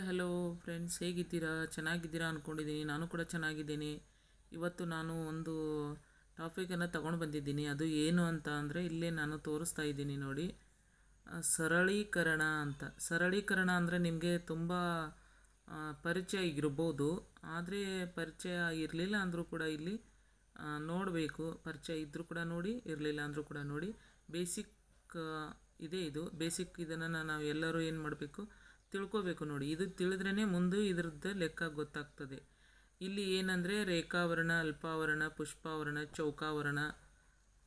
Hi hello friends ಹೇಗಿದ್ದೀರಾ? ಚೆನ್ನಾಗಿದ್ದೀರಾ ಅಂದ್ಕೊಂಡಿದ್ದೀನಿ ನಾನು ಕೂಡ ಚೆನ್ನಾಗಿದ್ದೀನಿ. ಇವತ್ತು ನಾನು ಒಂದು ಟಾಪಿಕನ್ನು ತಗೊಂಡು ಬಂದಿದ್ದೀನಿ. ಅದು ಏನು ಅಂತ ಅಂದರೆ ಇಲ್ಲೇ ನಾನು ತೋರಿಸ್ತಾ ಇದ್ದೀನಿ ನೋಡಿ. ಸರಳೀಕರಣ ಅಂತ. ಸರಳೀಕರಣ ಅಂದರೆ ನಿಮಗೆ ತುಂಬ ಪರಿಚಯ ಇರ್ಬೋದು. ಆದರೆ ಪರಿಚಯ ಇರಲಿಲ್ಲ ಅಂದರೂ ಕೂಡ ಇಲ್ಲಿ ನೋಡಬೇಕು. ಪರಿಚಯ ಇದ್ದರೂ ಕೂಡ ನೋಡಿ, ಇರಲಿಲ್ಲ ಅಂದರೂ ಕೂಡ ನೋಡಿ. ಬೇಸಿಕ್ ಇದೆ ಇದು. ಬೇಸಿಕ್ ಇದನ್ನು ನಾವು ಎಲ್ಲರೂ ಏನು ಮಾಡಬೇಕು? ತಿಳ್ಕೊಬೇಕು ನೋಡಿ. ಇದು ತಿಳಿದ್ರೇ ಮುಂದೆ ಇದ್ರದ್ದು ಲೆಕ್ಕ ಗೊತ್ತಾಗ್ತದೆ. ಇಲ್ಲಿ ಏನಂದರೆ ರೇಖಾವರಣ, ಅಲ್ಪಾವರಣ, ಪುಷ್ಪಾವರಣ, ಚೌಕಾವರಣ,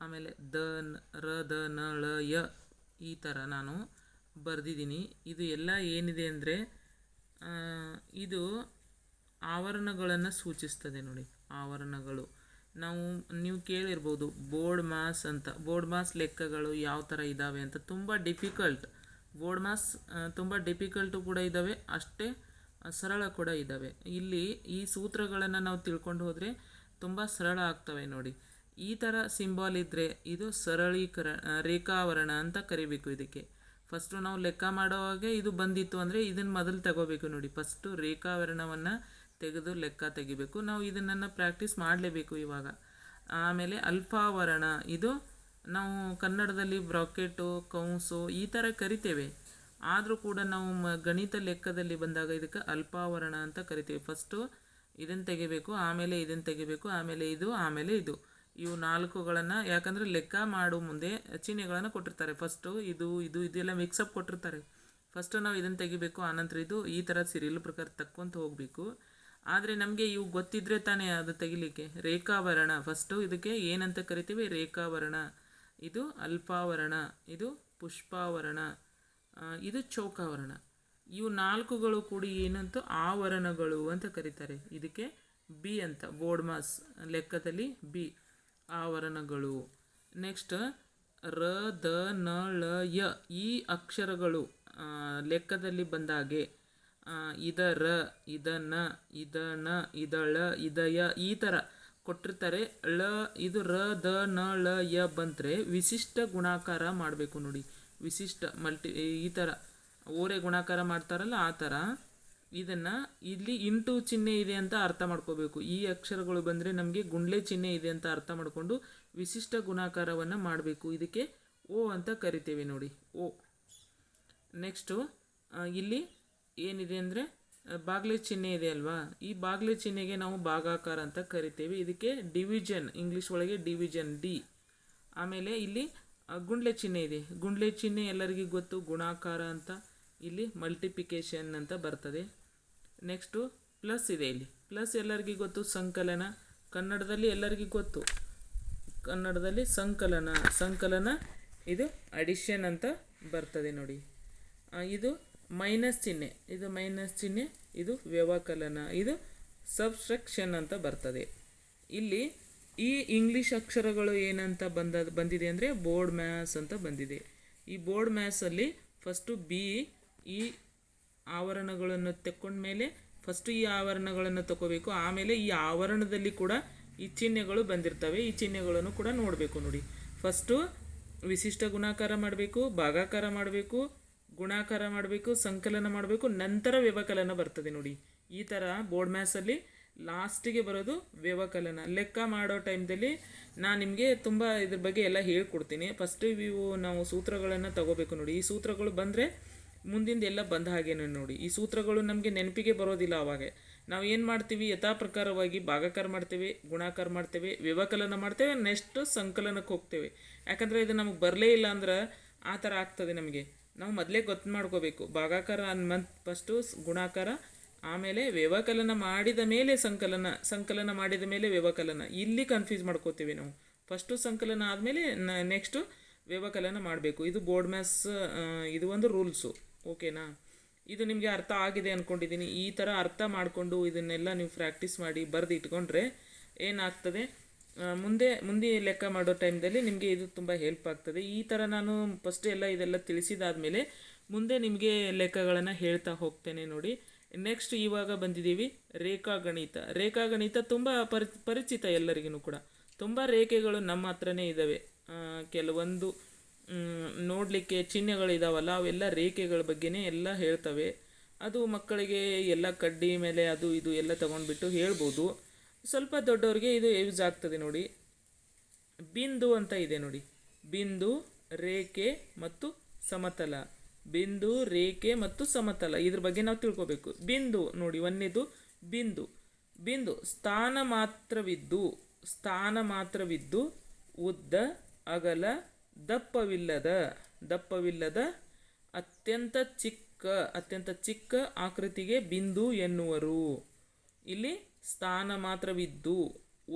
ಆಮೇಲೆ ದ, ನ, ರ, ದ, ನ, ಳ, ಯ ಈ ಥರ ನಾನು ಬರೆದಿದ್ದೀನಿ. ಇದು ಎಲ್ಲ ಏನಿದೆ ಅಂದರೆ ಇದು ಆವರಣಗಳನ್ನು ಸೂಚಿಸ್ತದೆ ನೋಡಿ. ಆವರಣಗಳು. ನಾವು, ನೀವು ಕೇಳಿರ್ಬೋದು ಬೋರ್ಡ್ ಮಾಸ್ ಅಂತ. ಬೋರ್ಡ್ ಮಾಸ್ ಲೆಕ್ಕಗಳು ಯಾವ ಥರ ಇದ್ದಾವೆ ಅಂತ. ತುಂಬ ಡಿಫಿಕಲ್ಟ್ ಬೋರ್ಡ್ ಮಾಸ್ ತುಂಬ ಡಿಫಿಕಲ್ಟು ಕೂಡ ಇದ್ದಾವೆ ಅಷ್ಟೇ ಸರಳ ಕೂಡ ಇದ್ದಾವೆ ಇಲ್ಲಿ ಈ ಸೂತ್ರಗಳನ್ನು ನಾವು ತಿಳ್ಕೊಂಡು ಹೋದರೆ ತುಂಬ ಸರಳ ಆಗ್ತವೆ ನೋಡಿ. ಈ ಥರ ಸಿಂಬಾಲ್ ಇದ್ದರೆ ಇದು ಸರಳೀಕರ ರೇಖಾವರಣ ಅಂತ ಕರಿಬೇಕು ಇದಕ್ಕೆ. ಫಸ್ಟು ನಾವು ಲೆಕ್ಕ ಮಾಡೋವಾಗೆ ಇದು ಬಂದಿತ್ತು ಅಂದರೆ ಇದನ್ನು ಮೊದಲು ತಗೋಬೇಕು ನೋಡಿ. ಫಸ್ಟು ರೇಖಾವರಣವನ್ನು ತೆಗೆದು ಲೆಕ್ಕ ತೆಗಿಬೇಕು. ನಾವು ಇದನ್ನು ಪ್ರಾಕ್ಟೀಸ್ ಮಾಡಲೇಬೇಕು ಇವಾಗ. ಆಮೇಲೆ ಅಲ್ಪಾವರಣ ಇದು ನಾವು ಕನ್ನಡದಲ್ಲಿ ಬ್ರಾಕೆಟು ಕೌಂಸು ಈ ಥರ ಕರಿತೇವೆ. ಆದರೂ ಕೂಡ ನಾವು ಮ ಗಣಿತ ಲೆಕ್ಕದಲ್ಲಿ ಬಂದಾಗ ಇದಕ್ಕೆ ಅಲ್ಪಾವರಣ ಅಂತ ಕರಿತೀವಿ. ಫಸ್ಟು ಇದನ್ನು ತೆಗಿಬೇಕು, ಆಮೇಲೆ ಇದನ್ನು ತೆಗಿಬೇಕು, ಆಮೇಲೆ ಇದು ಆಮೇಲೆ ಇದು. ಇವು ನಾಲ್ಕುಗಳನ್ನು ಯಾಕಂದರೆ ಲೆಕ್ಕ ಮಾಡೋ ಮುಂದೆ ಚಿಹ್ನೆಗಳನ್ನು ಕೊಟ್ಟಿರ್ತಾರೆ. ಫಸ್ಟು ಇದು ಇದು ಇದೆಲ್ಲ ಮಿಕ್ಸಪ್ ಕೊಟ್ಟಿರ್ತಾರೆ. ಫಸ್ಟು ನಾವು ಇದನ್ನು ತೆಗಿಬೇಕು, ಆನಂತರ ಇದು ಈ ಥರ ಸಿರಿಯಲ್ ಪ್ರಕಾರ ತಕ್ಕೊಂತ ಹೋಗಬೇಕು. ಆದರೆ ನಮಗೆ ಇವು ಗೊತ್ತಿದ್ರೆ ತಾನೇ ಅದು ತೆಗಿಲಿಕ್ಕೆ. ರೇಖಾವರಣ. ಫಸ್ಟು ಇದಕ್ಕೆ ಏನಂತ ಕರಿತೀವಿ? ರೇಖಾವರಣ. ಇದು ಅಲ್ಪಾವರಣ, ಇದು ಪುಷ್ಪಾವರಣ ಇದು ಚೌಕಾವರಣ. ಇವು ನಾಲ್ಕುಗಳು ಕೂಡಿ ಏನಂತ ಆವರಣಗಳು ಅಂತ ಕರೀತಾರೆ. ಇದಕ್ಕೆ ಬಿ ಅಂತ ಬೋರ್ಡ್ ಮಾಸ್ ಲೆಕ್ಕದಲ್ಲಿ ಬಿ, ಆವರಣಗಳು. ನೆಕ್ಸ್ಟ್ ರ, ದ, ನ, ಳ, ಯ, ಈ ಅಕ್ಷರಗಳು ಲೆಕ್ಕದಲ್ಲಿ ಬಂದಾಗೆ ಇದ ರ ಇದ ನ ಇದ ನ ಇದಳ, ಇದಯ, ಈ ಥರ ಕೊಟ್ಟಿರ್ತಾರೆ. ಳ, ಇದು ರ, ದ, ನ, ಳ, ಯ ಬಂದರೆ ವಿಶಿಷ್ಟ ಗುಣಾಕಾರ ಮಾಡಬೇಕು ನೋಡಿ. ವಿಶಿಷ್ಟ ಮಲ್ಟಿ ಈ ಥರ ಓರೆ ಗುಣಾಕಾರ ಮಾಡ್ತಾರಲ್ಲ, ಆ ಥರ ಇದನ್ನು ಇಲ್ಲಿ ಇಂಟು ಚಿಹ್ನೆ ಇದೆ ಅಂತ ಅರ್ಥ ಮಾಡ್ಕೋಬೇಕು. ಈ ಅಕ್ಷರಗಳು ಬಂದರೆ ನಮಗೆ ಗುಂಡ್ಲೆ ಚಿಹ್ನೆ ಇದೆ ಅಂತ ಅರ್ಥ ಮಾಡಿಕೊಂಡು ವಿಶಿಷ್ಟ ಗುಣಾಕಾರವನ್ನು ಮಾಡಬೇಕು. ಇದಕ್ಕೆ ಓ ಅಂತ ಕರಿತೇವೆ ನೋಡಿ. ಓ. ನೆಕ್ಸ್ಟು ಇಲ್ಲಿ ಏನಿದೆ ಅಂದರೆ ಬಾಗ್ಲೆ ಚಿಹ್ನೆ ಇದೆ ಅಲ್ವಾ? ಈ ಬಾಗಿಲು ಚಿಹ್ನೆಗೆ ನಾವು ಭಾಗಾಕಾರ ಅಂತ ಕರಿತೀವಿ. ಇದಕ್ಕೆ ಡಿವಿಷನ್ ಇಂಗ್ಲೀಷ್ ಒಳಗೆ ಡಿವಿಷನ್ ಡಿ ಆಮೇಲೆ ಇಲ್ಲಿ ಗುಂಡ್ಲೆ ಚಿಹ್ನೆ ಇದೆ. ಗುಂಡ್ಲೆ ಚಿಹ್ನೆ ಎಲ್ಲರಿಗೂ ಗೊತ್ತು, ಗುಣಾಕಾರ ಅಂತ. ಇಲ್ಲಿ ಮಲ್ಟಿಪ್ಲಿಕೇಶನ್ ಅಂತ ಬರ್ತದೆ. ನೆಕ್ಸ್ಟು ಪ್ಲಸ್ ಇದೆ ಇಲ್ಲಿ. ಪ್ಲಸ್ ಎಲ್ಲರಿಗೂ ಗೊತ್ತು, ಸಂಕಲನ. ಕನ್ನಡದಲ್ಲಿ ಎಲ್ಲರಿಗೂ ಗೊತ್ತು. ಕನ್ನಡದಲ್ಲಿ ಸಂಕಲನ. ಸಂಕಲನ, ಇದು ಅಡಿಷನ್ ಅಂತ ಬರ್ತದೆ ನೋಡಿ. ಇದು ಮೈನಸ್ ಚಿಹ್ನೆ. ಇದು ಮೈನಸ್ ಚಿಹ್ನೆ, ಇದು ವ್ಯವಕಲನ, ಇದು ಸಬ್ಸ್ಟ್ರಕ್ಷನ್ ಅಂತ ಬರ್ತದೆ. ಇಲ್ಲಿ ಈ ಇಂಗ್ಲಿಷ್ ಅಕ್ಷರಗಳು ಏನಂತ ಬಂದ, ಬಂದಿದೆ ಅಂದರೆ ಬೋರ್ಡ್ ಮ್ಯಾಸ್ ಅಂತ ಬಂದಿದೆ. ಈ ಬೋರ್ಡ್ ಮ್ಯಾಸಲ್ಲಿ ಫಸ್ಟು ಬಿ ಈ ಆವರಣಗಳನ್ನು ತೆಕ್ಕೊಂಡ್ಮೇಲೆ ಫಸ್ಟು ಈ ಆವರಣಗಳನ್ನು ತಗೋಬೇಕು ಆಮೇಲೆ ಈ ಆವರಣದಲ್ಲಿ ಕೂಡ ಈ ಚಿಹ್ನೆಗಳು ಬಂದಿರ್ತವೆ. ಈ ಚಿಹ್ನೆಗಳನ್ನು ಕೂಡ ನೋಡಬೇಕು ನೋಡಿ. ಫಸ್ಟು ವಿಶಿಷ್ಟ ಗುಣಾಕಾರ ಮಾಡಬೇಕು, ಭಾಗಾಕಾರ ಮಾಡಬೇಕು ಗುಣಾಕಾರ ಮಾಡಬೇಕು, ಸಂಕಲನ ಮಾಡಬೇಕು, ನಂತರ ವ್ಯವಕಲನ ಬರ್ತದೆ ನೋಡಿ. ಈ ಥರ ಬೋರ್ಡ್ ಮ್ಯಾಸಲ್ಲಿ ಲಾಸ್ಟಿಗೆ ಬರೋದು ವ್ಯವಕಲನ. ಲೆಕ್ಕ ಮಾಡೋ ಟೈಮ್ದಲ್ಲಿ ನಾನು ನಿಮಗೆ ತುಂಬ ಇದ್ರ ಬಗ್ಗೆ ಎಲ್ಲ ಹೇಳ್ಕೊಡ್ತೀನಿ. ಫಸ್ಟ್ ಇವು ನಾವು ಸೂತ್ರಗಳನ್ನು ತಗೋಬೇಕು ನೋಡಿ. ಈ ಸೂತ್ರಗಳು ಬಂದರೆ ಮುಂದಿಂದ ಎಲ್ಲ ಬಂದ ಹಾಗೇನೆ ನೋಡಿ. ಈ ಸೂತ್ರಗಳು ನಮಗೆ ನೆನಪಿಗೆ ಬರೋದಿಲ್ಲ ಅವಾಗ. ನಾವು ಏನು ಮಾಡ್ತೀವಿ? ಯಥಾ ಪ್ರಕಾರವಾಗಿ ಭಾಗಾಕಾರ ಮಾಡ್ತೇವೆ, ಗುಣಾಕಾರ ಮಾಡ್ತೇವೆ, ವ್ಯವಕಲನ ಮಾಡ್ತೇವೆ ನೆಕ್ಸ್ಟ್ ಸಂಕಲನಕ್ಕೆ ಹೋಗ್ತೇವೆ. ಯಾಕಂದರೆ ಇದು ನಮಗೆ ಬರಲೇ ಇಲ್ಲ ಅಂದ್ರೆ ಆ ಥರ ಆಗ್ತದೆ ನಮಗೆ. ನಾವು ಮೊದಲೇ ಗೊತ್ತು ಮಾಡ್ಕೋಬೇಕು. ಭಾಗಾಕಾರ ಅನ್ಮಂತ್ ಫಸ್ಟು ಗುಣಾಕಾರ, ಆಮೇಲೆ ವ್ಯವಕಲನ ಮಾಡಿದ ಮೇಲೆ ಸಂಕಲನ ಸಂಕಲನ ಮಾಡಿದ ಮೇಲೆ ವ್ಯವಕಲನ. ಇಲ್ಲಿ ಕನ್ಫ್ಯೂಸ್ ಮಾಡ್ಕೋತೀವಿ ನಾವು. ಫಸ್ಟು ಸಂಕಲನ ಆದಮೇಲೆ ನೆಕ್ಸ್ಟು ವ್ಯವಕಲನ ಮಾಡಬೇಕು. ಇದು ಬೋರ್ಡ್ ಮ್ಯಾಸ್ ಇದು ಒಂದು ರೂಲ್ಸು ಓಕೆನಾ ಇದು ನಿಮಗೆ ಅರ್ಥ ಆಗಿದೆ ಅಂದ್ಕೊಂಡಿದ್ದೀನಿ ಈ ಥರ ಅರ್ಥ ಮಾಡಿಕೊಂಡು ಇದನ್ನೆಲ್ಲ ನೀವು ಪ್ರಾಕ್ಟೀಸ್ ಮಾಡಿ ಬರೆದು ಇಟ್ಕೊಂಡ್ರೆ ಏನಾಗ್ತದೆ? ಮುಂದೆ ಮುಂದೆ ಲೆಕ್ಕ ಮಾಡೋ ಟೈಮ್ದಲ್ಲಿ ನಿಮಗೆ ಇದು ತುಂಬ ಹೆಲ್ಪ್ ಆಗ್ತದೆ. ಈ ಥರ ನಾನು ಫಸ್ಟ್ ಎಲ್ಲ ಇದೆಲ್ಲ ತಿಳಿಸಿದಾದ್ಮೇಲೆ ಮುಂದೆ ನಿಮಗೆ ಲೆಕ್ಕಗಳನ್ನು ಹೇಳ್ತಾ ಹೋಗ್ತೇನೆ ನೋಡಿ. ನೆಕ್ಸ್ಟ್ ಇವಾಗ ಬಂದಿದ್ದೀವಿ ರೇಖಾಗಣಿತ ರೇಖಾಗಣಿತ ತುಂಬ ಪರಿ, ಪರಿಚಿತ ಎಲ್ಲರಿಗೂ ಕೂಡ. ತುಂಬ ರೇಖೆಗಳು ನಮ್ಮ ಹತ್ರನೇ ಇದ್ದಾವೆ ಕೆಲವೊಂದು ನೋಡಲಿಕ್ಕೆ ಚಿಹ್ನೆಗಳು ಇದಾವಲ್ಲ, ಅವೆಲ್ಲ ರೇಖೆಗಳ ಬಗ್ಗೆನೇ ಎಲ್ಲ ಹೇಳ್ತವೆ. ಅದು ಮಕ್ಕಳಿಗೆ ಎಲ್ಲ ಕಡ್ಡಿ ಮೇಲೆ ಅದು ಇದು ಎಲ್ಲ ತಗೊಂಡ್ಬಿಟ್ಟು ಹೇಳ್ಬೋದು. ಸ್ವಲ್ಪ ದೊಡ್ಡವ್ರಿಗೆ ಇದು ಯೂಸ್ ಆಗ್ತದೆ ನೋಡಿ. ಬಿಂದು ಅಂತ ಇದೆ ನೋಡಿ. ಬಿಂದು, ರೇಖೆ ಮತ್ತು ಸಮತಲ. ಬಿಂದು, ರೇಖೆ ಮತ್ತು ಸಮತಲ. ಇದ್ರ ಬಗ್ಗೆ ನಾವು ತಿಳ್ಕೋಬೇಕು. ಬಿಂದು ನೋಡಿ, ಒಂದೇದು ಬಿಂದು. ಬಿಂದು, ಸ್ಥಾನ ಮಾತ್ರವಿದ್ದು ಸ್ಥಾನ ಮಾತ್ರವಿದ್ದು, ಉದ್ದ, ಅಗಲ, ದಪ್ಪವಿಲ್ಲದ ದಪ್ಪವಿಲ್ಲದ, ಅತ್ಯಂತ ಚಿಕ್ಕ ಅತ್ಯಂತ ಚಿಕ್ಕ ಆಕೃತಿಗೆ ಬಿಂದು ಎನ್ನುವರು. ಇಲ್ಲಿ ಸ್ಥಾನ ಮಾತ್ರವಿದ್ದು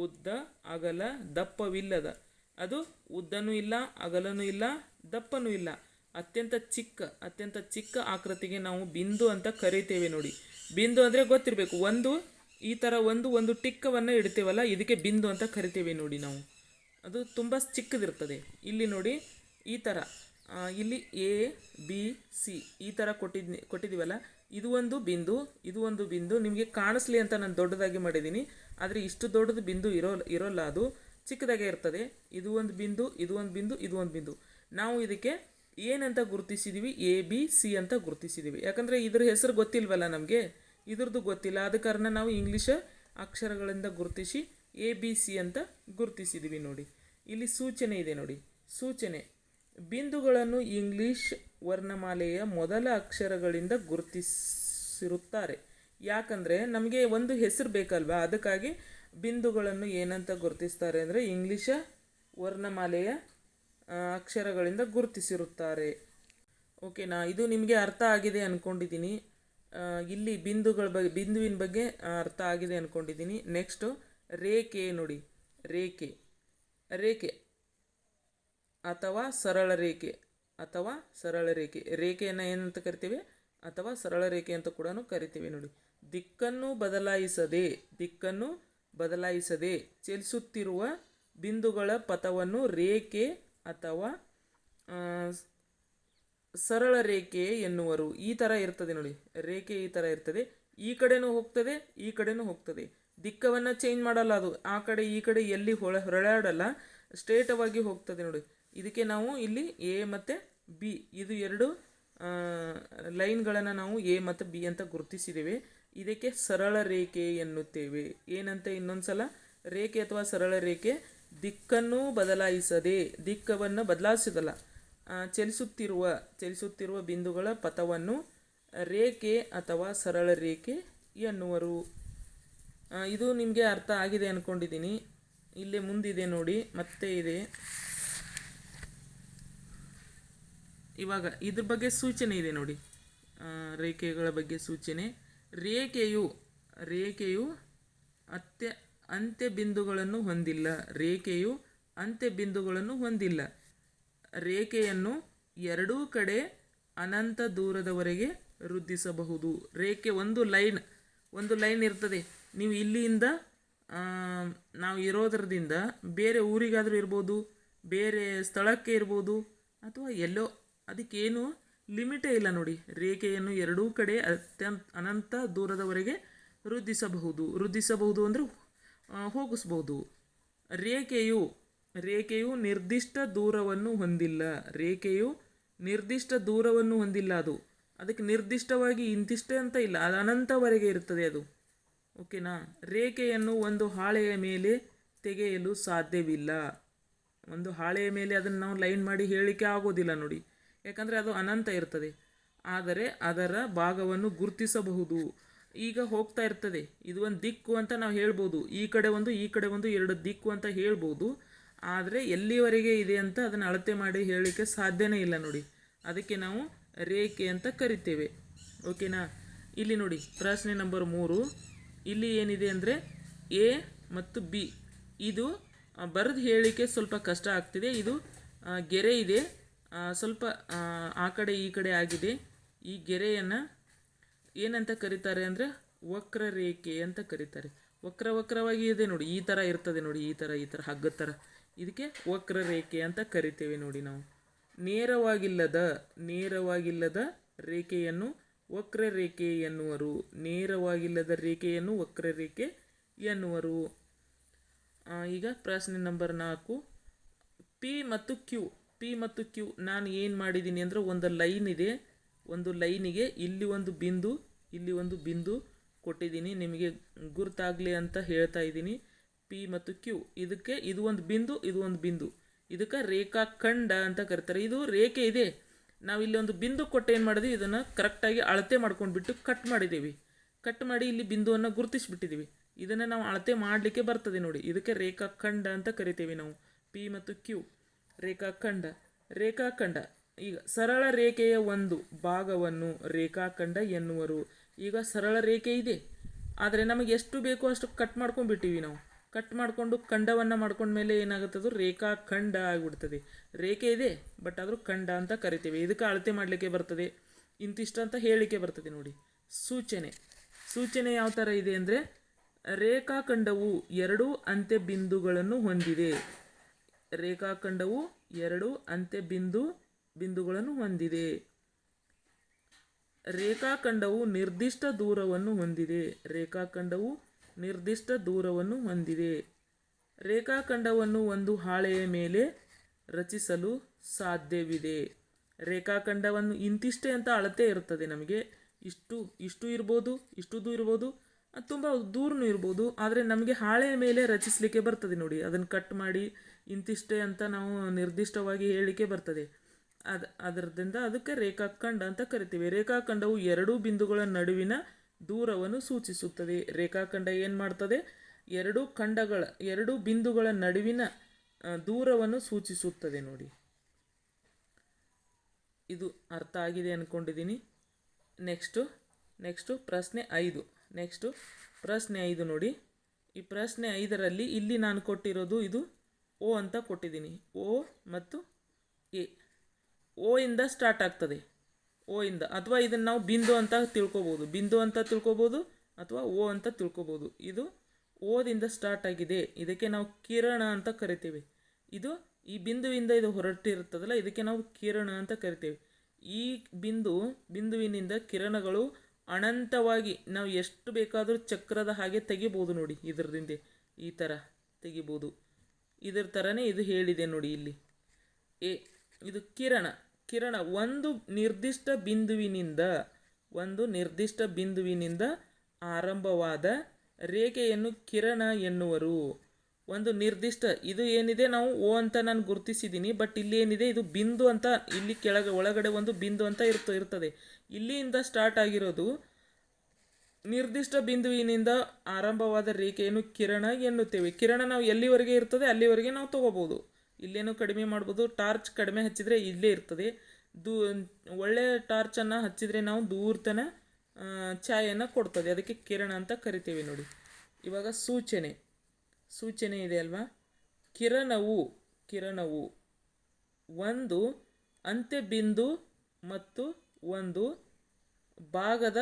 ಉದ್ದ ಅಗಲ ದಪ್ಪವಿಲ್ಲದ. ಅದು ಉದ್ದನೂ ಇಲ್ಲ, ಅಗಲನೂ ಇಲ್ಲ, ದಪ್ಪನೂ ಇಲ್ಲ. ಅತ್ಯಂತ ಚಿಕ್ಕ ಅತ್ಯಂತ ಚಿಕ್ಕ ಆಕೃತಿಗೆ ನಾವು ಬಿಂದು ಅಂತ ಕರಿತೇವೆ ನೋಡಿ. ಬಿಂದು ಅಂದರೆ ಗೊತ್ತಿರಬೇಕು, ಒಂದು, ಈ ಥರ ಒಂದು ಒಂದು ಟಿಕ್ಕವನ್ನು ಇಡ್ತೇವಲ್ಲ, ಇದಕ್ಕೆ ಬಿಂದು ಅಂತ ಕರಿತೇವೆ ನೋಡಿ ನಾವು. ಅದು ತುಂಬ ಚಿಕ್ಕದಿರ್ತದೆ. ಇಲ್ಲಿ ನೋಡಿ, ಈ ಥರ ಇಲ್ಲಿ ಎ ಬಿ ಸಿ ಈ ಥರ ಕೊಟ್ಟಿದ್ ಕೊಟ್ಟಿದ್ದೀವಲ್ಲ ಇದು ಒಂದು ಬಿಂದು, ಇದು ಒಂದು ಬಿಂದು. ನಿಮಗೆ ಕಾಣಿಸ್ಲಿ ಅಂತ ನಾನು ದೊಡ್ಡದಾಗಿ ಮಾಡಿದ್ದೀನಿ ಆದರೆ ಇಷ್ಟು ದೊಡ್ಡದು ಬಿಂದು ಇರೋ, ಇರೋಲ್ಲ ಅದು. ಚಿಕ್ಕದಾಗೆ ಇರ್ತದೆ. ಇದು ಒಂದು ಬಿಂದು, ಇದು ಒಂದು ಬಿಂದು, ಇದು ಒಂದು ಬಿಂದು. ನಾವು ಇದಕ್ಕೆ ಏನಂತ ಗುರುತಿಸಿದ್ದೀವಿ ಎ ಬಿ ಸಿ ಅಂತ ಗುರುತಿಸಿದ್ದೀವಿ ಯಾಕಂದರೆ ಇದ್ರ ಹೆಸರು ಗೊತ್ತಿಲ್ವಲ್ಲ ನಮಗೆ? ಇದ್ರದ್ದು ಗೊತ್ತಿಲ್ಲ. ಆದ ಕಾರಣ ನಾವು ಇಂಗ್ಲೀಷ ಅಕ್ಷರಗಳಿಂದ ಗುರುತಿಸಿ ಎ ಬಿ ಸಿ ಅಂತ ಗುರುತಿಸಿದ್ದೀವಿ ನೋಡಿ. ಇಲ್ಲಿ ಸೂಚನೆ ಇದೆ ನೋಡಿ. ಸೂಚನೆ. ಬಿಂದುಗಳನ್ನು ಇಂಗ್ಲಿಷ್ ವರ್ಣಮಾಲೆಯ ಮೊದಲ ಅಕ್ಷರಗಳಿಂದ ಗುರುತಿಸಿರುತ್ತಾರೆ. ಯಾಕಂದರೆ ನಮಗೆ ಒಂದು ಹೆಸರು ಬೇಕಲ್ವಾ? ಅದಕ್ಕಾಗಿ ಬಿಂದುಗಳನ್ನು ಏನಂತ ಗುರುತಿಸ್ತಾರೆ ಅಂದರೆ ಇಂಗ್ಲೀಷ ವರ್ಣಮಾಲೆಯ ಅಕ್ಷರಗಳಿಂದ ಗುರುತಿಸಿರುತ್ತಾರೆ. ಓಕೆನಾ? ಇದು ನಿಮಗೆ ಅರ್ಥ ಆಗಿದೆ ಅಂದ್ಕೊಂಡಿದ್ದೀನಿ ಇಲ್ಲಿ ಬಿಂದುಗಳ ಬಗ್ಗೆ ಬಿಂದುವಿನ ಬಗ್ಗೆ ಅರ್ಥ ಆಗಿದೆ ಅಂದ್ಕೊಂಡಿದ್ದೀನಿ ನೆಕ್ಸ್ಟು ರೇಖೆ ನೋಡಿ. ರೇಖೆ. ರೇಖೆ. ಅಥವಾ ಸರಳ ರೇಖೆ. ಅಥವಾ ಸರಳ ರೇಖೆ, ರೇಖೆಯನ್ನು ಏನಂತ ಕರಿತೀವಿ? ಅಥವಾ ಸರಳ ರೇಖೆ ಅಂತ ಕೂಡ ಕರಿತೀವಿ ನೋಡಿ. ದಿಕ್ಕನ್ನು ಬದಲಾಯಿಸದೆ ದಿಕ್ಕನ್ನು ಬದಲಾಯಿಸದೆ ಚಲಿಸುತ್ತಿರುವ ಬಿಂದುಗಳ ಪಥವನ್ನು ರೇಖೆ ಅಥವಾ ಸರಳ ರೇಖೆ ಎನ್ನುವರು. ಈ ಥರ ಇರ್ತದೆ ನೋಡಿ. ರೇಖೆ ಈ ಥರ ಇರ್ತದೆ. ಈ ಕಡೆನೂ ಹೋಗ್ತದೆ, ಈ ಕಡೆನೂ ಹೋಗ್ತದೆ. ದಿಕ್ಕವನ್ನು ಚೇಂಜ್ ಮಾಡಲ್ಲ ಅದು. ಆ ಕಡೆ ಈ ಕಡೆ ಎಲ್ಲಿ ಹೊಳ ಹೊರಳಾಡಲ್ಲ ಸ್ಟ್ರೇಟವಾಗಿ ಹೋಗ್ತದೆ ನೋಡಿ. ಇದಕ್ಕೆ ನಾವು ಇಲ್ಲಿ ಎ ಮತ್ತು ಬಿ ಇದು ಎರಡು ಲೈನ್ಗಳನ್ನು ನಾವು ಎ ಮತ್ತು ಬಿ ಅಂತ ಗುರುತಿಸಿದ್ದೇವೆ. ಇದಕ್ಕೆ ಸರಳ ರೇಖೆ ಎನ್ನುತ್ತೇವೆ. ಏನಂತ ಇನ್ನೊಂದ್ಸಲ? ರೇಖೆ ಅಥವಾ ಸರಳ ರೇಖೆ ದಿಕ್ಕನ್ನು ಬದಲಾಯಿಸದೆ, ದಿಕ್ಕವನ್ನು ಬದಲಾಯಿಸೋದಲ್ಲ ಚಲಿಸುತ್ತಿರುವ ಚಲಿಸುತ್ತಿರುವ ಬಿಂದುಗಳ ಪಥವನ್ನು ರೇಖೆ ಅಥವಾ ಸರಳ ರೇಖೆ ಎನ್ನುವರು. ಇದು ನಿಮಗೆ ಅರ್ಥ ಆಗಿದೆ ಅಂದ್ಕೊಂಡಿದ್ದೀನಿ ಇಲ್ಲೇ ಮುಂದಿದೆ ನೋಡಿ, ಮತ್ತೆ ಇದೆ. ಇವಾಗ ಇದ್ರ ಬಗ್ಗೆ ಸೂಚನೆ ಇದೆ ನೋಡಿ. ರೇಖೆಗಳ ಬಗ್ಗೆ ಸೂಚನೆ. ರೇಖೆಯು ರೇಖೆಯು ಅತ್ಯ ಅಂತ್ಯ ಬಿಂದುಗಳನ್ನು ಹೊಂದಿಲ್ಲ. ರೇಖೆಯು ಅಂತ್ಯ ಬಿಂದುಗಳನ್ನು ಹೊಂದಿಲ್ಲ. ರೇಖೆಯನ್ನು ಎರಡೂ ಕಡೆ ಅನಂತ ದೂರದವರೆಗೆ ವೃದ್ಧಿಸಬಹುದು. ರೇಖೆ ಒಂದು ಲೈನ್ ಒಂದು ಲೈನ್ ಇರ್ತದೆ. ನೀವು ಇಲ್ಲಿಂದ ನಾವು ಇರೋದ್ರದಿಂದ ಬೇರೆ ಊರಿಗಾದರೂ ಇರ್ಬೋದು, ಬೇರೆ ಸ್ಥಳಕ್ಕೆ ಇರ್ಬೋದು, ಅಥವಾ ಎಲ್ಲೋ ಅದಕ್ಕೇನು ಲಿಮಿಟೇ ಇಲ್ಲ ನೋಡಿ. ರೇಖೆಯನ್ನು ಎರಡೂ ಕಡೆ ಅತ್ಯಂತ ಅನಂತ ದೂರದವರೆಗೆ ವೃದ್ಧಿಸಬಹುದು. ವೃದ್ಧಿಸಬಹುದು ಅಂದರೆ ಹೋಗಿಸ್ಬೋದು ರೇಖೆಯು ರೇಖೆಯು ನಿರ್ದಿಷ್ಟ ದೂರವನ್ನು ಹೊಂದಿಲ್ಲ. ರೇಖೆಯು ನಿರ್ದಿಷ್ಟ ದೂರವನ್ನು ಹೊಂದಿಲ್ಲ ಅದು. ಅದಕ್ಕೆ ನಿರ್ದಿಷ್ಟವಾಗಿ ಇಂತಿಷ್ಟೇ ಅಂತ ಇಲ್ಲ. ಅದು ಅನಂತವರೆಗೆ ಇರ್ತದೆ ಅದು. ಓಕೆನಾ ರೇಖೆಯನ್ನು ಒಂದು ಹಾಳೆಯ ಮೇಲೆ ತೆಗೆಯಲು ಸಾಧ್ಯವಿಲ್ಲ. ಒಂದು ಹಾಳೆಯ ಮೇಲೆ ಅದನ್ನು ನಾವು ಲೈನ್ ಮಾಡಿ ಹೇಳಲಿಕ್ಕೆ ಆಗೋದಿಲ್ಲ ನೋಡಿ. ಯಾಕಂದರೆ ಅದು ಅನಂತ ಇರ್ತದೆ. ಆದರೆ ಅದರ ಭಾಗವನ್ನು ಗುರುತಿಸಬಹುದು. ಈಗ ಹೋಗ್ತಾ ಇರ್ತದೆ. ಇದು ಒಂದು ದಿಕ್ಕು ಅಂತ ನಾವು ಹೇಳ್ಬೋದು. ಈ ಕಡೆ ಒಂದು, ಈ ಕಡೆ ಒಂದು, ಎರಡು ದಿಕ್ಕು ಅಂತ ಹೇಳ್ಬೋದು. ಆದರೆ ಎಲ್ಲಿವರೆಗೆ ಇದೆ ಅಂತ ಅದನ್ನು ಅಳತೆ ಮಾಡಿ ಹೇಳಲಿಕ್ಕೆ ಸಾಧ್ಯನೇ ಇಲ್ಲ ನೋಡಿ. ಅದಕ್ಕೆ ನಾವು ರೇಖೆ ಅಂತ ಕರಿತೇವೆ. ಓಕೆನಾ? ಇಲ್ಲಿ ನೋಡಿ, ಪ್ರಶ್ನೆ ನಂಬರ್ ಮೂರು. ಇಲ್ಲಿ ಏನಿದೆ ಅಂದರೆ ಎ ಮತ್ತು ಬಿ. ಇದು ಬರೆದು ಹೇಳಲಿಕ್ಕೆ ಸ್ವಲ್ಪ ಕಷ್ಟ ಆಗ್ತಿದೆ. ಇದು ಗೆರೆ ಇದೆ. ಸ್ವಲ್ಪ ಆ, ಕಡೆ ಈ ಕಡೆ ಆಗಿದೆ. ಈ ಗೆರೆಯನ್ನು ಏನಂತ ಕರೀತಾರೆ ಅಂದರೆ ವಕ್ರರೇಖೆ ಅಂತ ಕರೀತಾರೆ. ವಕ್ರ ವಕ್ರವಾಗಿ ಇದೆ ನೋಡಿ ಈ ಥರ ಇರ್ತದೆ ನೋಡಿ ಈ ಥರ ಈ ಥರ ಹಗ್ಗದ ಥರ ಇದಕ್ಕೆ ವಕ್ರರೇಖೆ ಅಂತ ಕರಿತೇವೆ ನೋಡಿ ನಾವು. ನೇರವಾಗಿಲ್ಲದ ನೇರವಾಗಿಲ್ಲದ ರೇಖೆಯನ್ನು ವಕ್ರರೇಖೆ ಎನ್ನುವರು. ನೇರವಾಗಿಲ್ಲದ ರೇಖೆಯನ್ನು ವಕ್ರರೇಖೆ ಎನ್ನುವರು. ಈಗ ಪ್ರಶ್ನೆ ನಂಬರ್ ನಾಲ್ಕು. ಪಿ ಮತ್ತು ಕ್ಯೂ. ಪಿ ಮತ್ತು ಕ್ಯೂ ನಾನು ಏನು ಮಾಡಿದ್ದೀನಿ ಅಂದರೆ ಒಂದು ಲೈನ್ ಇದೆ. ಒಂದು ಲೈನಿಗೆ ಇಲ್ಲಿ ಒಂದು ಬಿಂದು, ಇಲ್ಲಿ ಒಂದು ಬಿಂದು ಕೊಟ್ಟಿದ್ದೀನಿ. ನಿಮಗೆ ಗುರುತಾಗಲಿ ಅಂತ ಹೇಳ್ತಾ ಇದ್ದೀನಿ. ಪಿ ಮತ್ತು ಕ್ಯೂ, ಇದಕ್ಕೆ ಇದು ಒಂದು ಬಿಂದು, ಇದು ಒಂದು ಬಿಂದು. ಇದಕ್ಕೆ ರೇಖಾಖಂಡ ಅಂತ ಕರೀತಾರೆ. ಇದು ರೇಖೆ ಇದೆ. ನಾವು ಇಲ್ಲಿ ಒಂದು ಬಿಂದು ಕೊಟ್ಟು ಏನು ಮಾಡಿದ್ವಿ? ಇದನ್ನು ಕರೆಕ್ಟಾಗಿ ಅಳತೆ ಮಾಡ್ಕೊಂಡ್ಬಿಟ್ಟು ಕಟ್ ಮಾಡಿದ್ದೀವಿ. ಕಟ್ ಮಾಡಿ ಇಲ್ಲಿ ಬಿಂದುವನ್ನು ಗುರುತಿಸಿಬಿಟ್ಟಿದ್ದೀವಿ. ಇದನ್ನು ನಾವು ಅಳತೆ ಮಾಡಲಿಕ್ಕೆ ಬರ್ತದೆ ನೋಡಿ. ಇದಕ್ಕೆ ರೇಖಾಖಂಡ ಅಂತ ಕರಿತೀವಿ ನಾವು. ಪಿ ಮತ್ತು ಕ್ಯೂ. ರೇಖಾಖಂಡ. ರೇಖಾಖಂಡ. ಈಗ ಸರಳ ರೇಖೆಯ ಒಂದು ಭಾಗವನ್ನು ರೇಖಾಖಂಡ ಎನ್ನುವರು. ಈಗ ಸರಳ ರೇಖೆ ಇದೆ. ಆದರೆ ನಮಗೆ ಎಷ್ಟು ಬೇಕೋ ಅಷ್ಟು ಕಟ್ ಮಾಡ್ಕೊಂಡ್ಬಿಟ್ಟಿವಿ ನಾವು. ಕಟ್ ಮಾಡಿಕೊಂಡು ಖಂಡವನ್ನು ಮಾಡ್ಕೊಂಡ್ಮೇಲೆ ಏನಾಗುತ್ತೆ ಅದು? ರೇಖಾಖಂಡ ಆಗಿಬಿಡ್ತದೆ. ರೇಖೆ ಇದೆ ಬಟ್ ಆದರೂ ಖಂಡ ಅಂತ ಕರಿತೀವಿ. ಇದಕ್ಕೆ ಅಳತೆ ಮಾಡಲಿಕ್ಕೆ ಬರ್ತದೆ. ಇಂತಿಷ್ಟು ಅಂತ ಹೇಳಲಿಕ್ಕೆ ಬರ್ತದೆ ನೋಡಿ. ಸೂಚನೆ. ಸೂಚನೆ ಯಾವ ಥರ ಇದೆ ಅಂದರೆ ರೇಖಾಖಂಡವು ಎರಡೂ ಅಂತ್ಯ ಬಿಂದುಗಳನ್ನು ಹೊಂದಿದೆ. ರೇಖಾಖಂಡವು ಎರಡು ಅಂತ್ಯ ಬಿಂದು ಬಿಂದುಗಳನ್ನು ಹೊಂದಿದೆ. ರೇಖಾಖಂಡವು ನಿರ್ದಿಷ್ಟ ದೂರವನ್ನು ಹೊಂದಿದೆ. ರೇಖಾಖಂಡವು ನಿರ್ದಿಷ್ಟ ದೂರವನ್ನು ಹೊಂದಿದೆ. ರೇಖಾಖಂಡವನ್ನು ಒಂದು ಹಾಳೆಯ ಮೇಲೆ ರಚಿಸಲು ಸಾಧ್ಯವಿದೆ. ರೇಖಾಖಂಡವನ್ನು ಇಂತಿಷ್ಟೇ ಅಂತ ಅಳತೆ ಇರುತ್ತದೆ ನಮಗೆ. ಇಷ್ಟು ಇಷ್ಟು ಇರ್ಬೋದು ದೂರ ಇರ್ಬೋದು ಅದು ತುಂಬ ದೂರನೂ ಇರ್ಬೋದು, ಆದರೆ ನಮಗೆ ಹಾಳೆಯ ಮೇಲೆ ರಚಿಸಲಿಕ್ಕೆ ಬರ್ತದೆ ನೋಡಿ. ಅದನ್ನು ಕಟ್ ಮಾಡಿ ಇಂತಿಷ್ಟೇ ಅಂತ ನಾವು ನಿರ್ದಿಷ್ಟವಾಗಿ ಹೇಳಿಕೆ ಬರ್ತದೆ. ಅದು ಅದರದಿಂದ ಅದಕ್ಕೆ ರೇಖಾಖಂಡ ಅಂತ ಕರಿತೀವಿ. ರೇಖಾಖಂಡವು ಎರಡೂ ಬಿಂದುಗಳ ನಡುವಿನ ದೂರವನ್ನು ಸೂಚಿಸುತ್ತದೆ. ರೇಖಾಖಂಡ ಏನು ಮಾಡ್ತದೆ? ಎರಡು ಖಂಡಗಳ, ಎರಡು ಬಿಂದುಗಳ ನಡುವಿನ ದೂರವನ್ನು ಸೂಚಿಸುತ್ತದೆ ನೋಡಿ. ಇದು ಅರ್ಥ ಆಗಿದೆ ಅಂದ್ಕೊಂಡಿದ್ದೀನಿ ನೆಕ್ಸ್ಟು ನೆಕ್ಸ್ಟು ಪ್ರಶ್ನೆ ಐದು. ನೆಕ್ಸ್ಟು ಪ್ರಶ್ನೆ ಐದು ನೋಡಿ. ಈ ಪ್ರಶ್ನೆ ಐದರಲ್ಲಿ ಇಲ್ಲಿ ನಾನು ಕೊಟ್ಟಿರೋದು ಇದು ಓ ಅಂತ ಕೊಟ್ಟಿದ್ದೀನಿ. ಓ ಮತ್ತು ಎ. ಓ ಇಂದ ಸ್ಟಾರ್ಟ್ ಆಗ್ತದೆ. ಓ ಇಂದ. ಅಥವಾ ಇದನ್ನು ನಾವು ಬಿಂದು ಅಂತ ತಿಳ್ಕೊಬೋದು. ಬಿಂದು ಅಂತ ತಿಳ್ಕೊಬೋದು ಅಥವಾ ಓ ಅಂತ ತಿಳ್ಕೊಬೋದು. ಇದು ಓದಿಂದ ಸ್ಟಾರ್ಟ್ ಆಗಿದೆ. ಇದಕ್ಕೆ ನಾವು ಕಿರಣ ಅಂತ ಕರಿತೀವಿ. ಇದು ಈ ಬಿಂದುವಿಂದ ಇದು ಹೊರಟಿರುತ್ತದಲ್ಲ, ಇದಕ್ಕೆ ನಾವು ಕಿರಣ ಅಂತ ಕರಿತೀವಿ. ಈ ಬಿಂದು, ಬಿಂದುವಿನಿಂದ ಕಿರಣಗಳು ಅನಂತವಾಗಿ ನಾವು ಎಷ್ಟು ಬೇಕಾದರೂ ಚಕ್ರದ ಹಾಗೆ ತೆಗಿಬೋದು ನೋಡಿ, ಇದರದಿಂದ ಈ ಥರ ತೆಗಿಬೋದು. ಇದರ ಥರನೇ ಇದು ಹೇಳಿದೆ ನೋಡಿ ಇಲ್ಲಿ. ಎ ಇದು ಕಿರಣ. ಕಿರಣ ಒಂದು ನಿರ್ದಿಷ್ಟ ಬಿಂದುವಿನಿಂದ, ಒಂದು ನಿರ್ದಿಷ್ಟ ಬಿಂದುವಿನಿಂದ ಆರಂಭವಾದ ರೇಖೆಯನ್ನು ಕಿರಣ ಎನ್ನುವರು. ಒಂದು ನಿರ್ದಿಷ್ಟ, ಇದು ಏನಿದೆ ನಾವು ಓ ಅಂತ ನಾನು ಗುರುತಿಸಿದ್ದೀನಿ, ಬಟ್ ಇಲ್ಲಿ ಏನಿದೆ, ಇದು ಬಿಂದು ಅಂತ ಇಲ್ಲಿ ಕೆಳಗೆ, ಒಳಗಡೆ ಒಂದು ಬಿಂದು ಅಂತ ಇರ್ತ, ಇರ್ತದೆ. ಇಲ್ಲಿಯಿಂದ ಸ್ಟಾರ್ಟ್ ಆಗಿರೋದು ನಿರ್ದಿಷ್ಟ ಬಿಂದುವಿನಿಂದ ಆರಂಭವಾದ ರೇಖೆಯನ್ನು ಕಿರಣ ಎನ್ನುತ್ತೇವೆ. ಕಿರಣ ನಾವು ಎಲ್ಲಿವರೆಗೆ ಇರ್ತದೆ ಅಲ್ಲಿವರೆಗೆ ನಾವು ತಗೋಬೋದು ಇಲ್ಲೇನು ಕಡಿಮೆ ಮಾಡ್ಬೋದು. ಟಾರ್ಚ್ ಕಡಿಮೆ ಹಚ್ಚಿದರೆ ಇಲ್ಲೇ ಇರ್ತದೆ. ದೂ ಒಳ್ಳೆಯ ಟಾರ್ಚನ್ನು ಹಚ್ಚಿದರೆ ನಾವು ದೂರ್ತನ ಛಾಯೆಯನ್ನು ಕೊಡ್ತದೆ. ಅದಕ್ಕೆ ಕಿರಣ ಅಂತ ಕರಿತೇವೆ ನೋಡಿ. ಇವಾಗ ಸೂಚನೆ. ಸೂಚನೆ ಇದೆ ಅಲ್ವಾ? ಕಿರಣವು ಕಿರಣವು ಒಂದು ಅಂತ್ಯಬಿಂದು ಮತ್ತು ಒಂದು ಭಾಗದ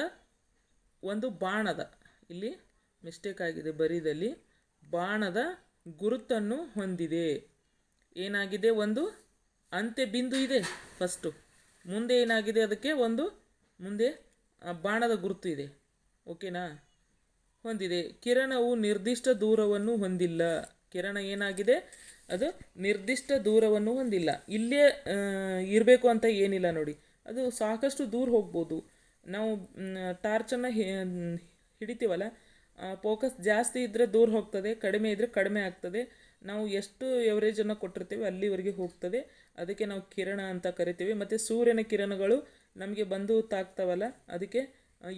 ಒಂದು ಬಾಣದ, ಇಲ್ಲಿ ಮಿಸ್ಟೇಕ್ ಆಗಿದೆ ಬರಿದಲ್ಲಿ, ಬಾಣದ ಗುರುತನ್ನು ಹೊಂದಿದೆ. ಏನಾಗಿದೆ? ಒಂದು ಅಂತ್ಯಬಿಂದು ಇದೆ ಫಸ್ಟು ಮುಂದೆ ಏನಾಗಿದೆ? ಅದಕ್ಕೆ ಒಂದು ಮುಂದೆ ಬಾಣದ ಗುರುತು ಇದೆ. ಓಕೆನಾ ಹೊಂದಿದೆ. ಕಿರಣವು ನಿರ್ದಿಷ್ಟ ದೂರವನ್ನು ಹೊಂದಿಲ್ಲ. ಕಿರಣ ಏನಾಗಿದೆ? ಅದು ನಿರ್ದಿಷ್ಟ ದೂರವನ್ನು ಹೊಂದಿಲ್ಲ. ಇಲ್ಲೇ ಇರಬೇಕು ಅಂತ ಏನಿಲ್ಲ ನೋಡಿ. ಅದು ಸಾಕಷ್ಟು ದೂರ ಹೋಗ್ಬೋದು. ನಾವು ಟಾರ್ಚನ್ನು ಹಿಡಿತೀವಲ್ಲ ಫೋಕಸ್ ಜಾಸ್ತಿ ಇದ್ದರೆ ದೂರ ಹೋಗ್ತದೆ, ಕಡಿಮೆ ಇದ್ದರೆ ಕಡಿಮೆ ಆಗ್ತದೆ. ನಾವು ಎಷ್ಟು ಎವರೇಜನ್ನು ಕೊಟ್ಟಿರ್ತೀವಿ ಅಲ್ಲಿವರೆಗೆ ಹೋಗ್ತದೆ. ಅದಕ್ಕೆ ನಾವು ಕಿರಣ ಅಂತ ಕರಿತೀವಿ. ಮತ್ತು ಸೂರ್ಯನ ಕಿರಣಗಳು ನಮಗೆ ಬಂದು ತಾಗ್ತಾವಲ್ಲ ಅದಕ್ಕೆ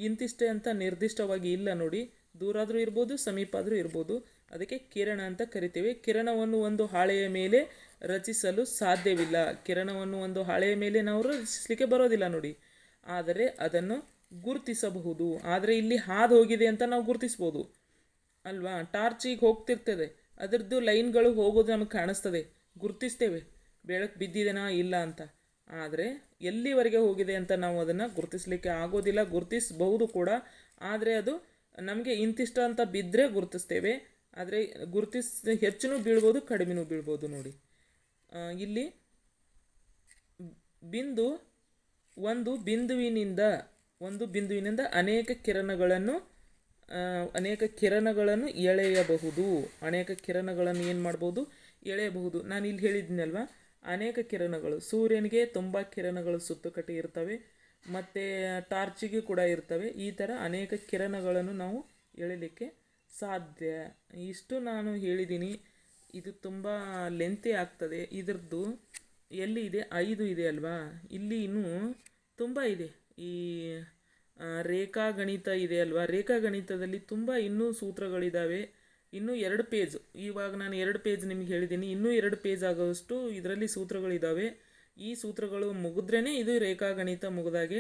ಇಂತಿಷ್ಟೇ ಅಂತ ನಿರ್ದಿಷ್ಟವಾಗಿ ಇಲ್ಲ ನೋಡಿ. ದೂರ ಆದರೂ ಇರ್ಬೋದು ಸಮೀಪ ಆದರೂ ಇರ್ಬೋದು. ಅದಕ್ಕೆ ಕಿರಣ ಅಂತ ಕರಿತೀವಿ. ಕಿರಣವನ್ನು ಒಂದು ಹಾಳೆಯ ಮೇಲೆ ರಚಿಸಲು ಸಾಧ್ಯವಿಲ್ಲ. ಕಿರಣವನ್ನು ಒಂದು ಹಾಳೆಯ ಮೇಲೆ ನಾವು ರಚಿಸಲಿಕ್ಕೆ ಬರೋದಿಲ್ಲ ನೋಡಿ. ಆದರೆ ಅದನ್ನು ಗುರುತಿಸಬಹುದು. ಆದರೆ ಇಲ್ಲಿ ಹಾದು ಹೋಗಿದೆ ಅಂತ ನಾವು ಗುರುತಿಸ್ಬೋದು. ಅಲ್ವಾ? ಟಾರ್ಚ್ ಈಗ ಹೋಗ್ತಿರ್ತದೆ. ಅದರದ್ದು ಲೈನ್ಗಳು ಹೋಗೋದು ನಮಗೆ ಕಾಣಿಸ್ತದೆ. ಗುರುತಿಸ್ತೇವೆ. ಬೆಳಕು ಬಿದ್ದಿದೆನಾ ಇಲ್ಲ ಅಂತ. ಆದರೆ ಎಲ್ಲಿವರೆಗೆ ಹೋಗಿದೆ ಅಂತ ನಾವು ಅದನ್ನು ಗುರುತಿಸ್ಲಿಕ್ಕೆ ಆಗೋದಿಲ್ಲ. ಗುರುತಿಸಬಹುದು ಕೂಡ. ಆದರೆ ಅದು ನಮಗೆ ಇಂತಿಷ್ಟ ಅಂತ ಬಿದ್ದರೆ ಗುರುತಿಸ್ತೇವೆ. ಆದರೆ ಗುರುತಿಸ್ ಹೆಚ್ಚು ಬೀಳ್ಬೋದು, ಕಡಿಮೆನೂ ಬೀಳ್ಬೋದು ನೋಡಿ. ಇಲ್ಲಿ ಬಿಂದು ಒಂದು ಬಿಂದುವಿನಿಂದ ಒಂದು ಬಿಂದುವಿನಿಂದ ಅನೇಕ ಕಿರಣಗಳನ್ನು ಅನೇಕ ಕಿರಣಗಳನ್ನು ಎಳೆಯಬಹುದು. ಅನೇಕ ಕಿರಣಗಳನ್ನು ಏನು ಮಾಡ್ಬೋದು? ಎಳೆಯಬಹುದು. ನಾನು ಇಲ್ಲಿ ಹೇಳಿದ್ದೀನಲ್ವ ಅನೇಕ ಕಿರಣಗಳು. ಸೂರ್ಯನಿಗೆ ತುಂಬ ಕಿರಣಗಳು ಸುತ್ತುಕಟ್ಟಿ ಇರ್ತವೆ. ಮತ್ತು ಟಾರ್ಚಿಗೆ ಕೂಡ ಇರ್ತವೆ. ಈ ಥರ ಅನೇಕ ಕಿರಣಗಳನ್ನು ನಾವು ಎಳಿಲಿಕ್ಕೆ ಸಾಧ್ಯ. ಇಷ್ಟು ನಾನು ಹೇಳಿದ್ದೀನಿ ಇದು ತುಂಬ ಲೆಂತಿ ಆಗ್ತದೆ. ಇದರದ್ದು ಎಲ್ಲಿ ಇದೆ? ಐದು ಇದೆ ಅಲ್ವಾ? ಇಲ್ಲಿ ಇನ್ನೂ ತುಂಬ ಇದೆ. ಈ ರೇಖಾ ಗಣಿತ ಇದೆ ಅಲ್ವಾ? ರೇಖಾ ಗಣಿತದಲ್ಲಿ ತುಂಬ ಇನ್ನೂ ಸೂತ್ರಗಳಿದ್ದಾವೆ ಇನ್ನೂ ಎರಡು ಪೇಜ್ ಇವಾಗ ನಾನು ಎರಡು ಪೇಜ್ ನಿಮ್ಗೆ ಹೇಳಿದ್ದೀನಿ ಇನ್ನೂ ಎರಡು ಪೇಜ್ ಆಗೋಷ್ಟು ಇದರಲ್ಲಿ ಸೂತ್ರಗಳಿದ್ದಾವೆ ಈ ಸೂತ್ರಗಳು ಮುಗಿದ್ರೇ ಇದು ರೇಖಾಗಣಿತ ಮುಗಿದಾಗೆ.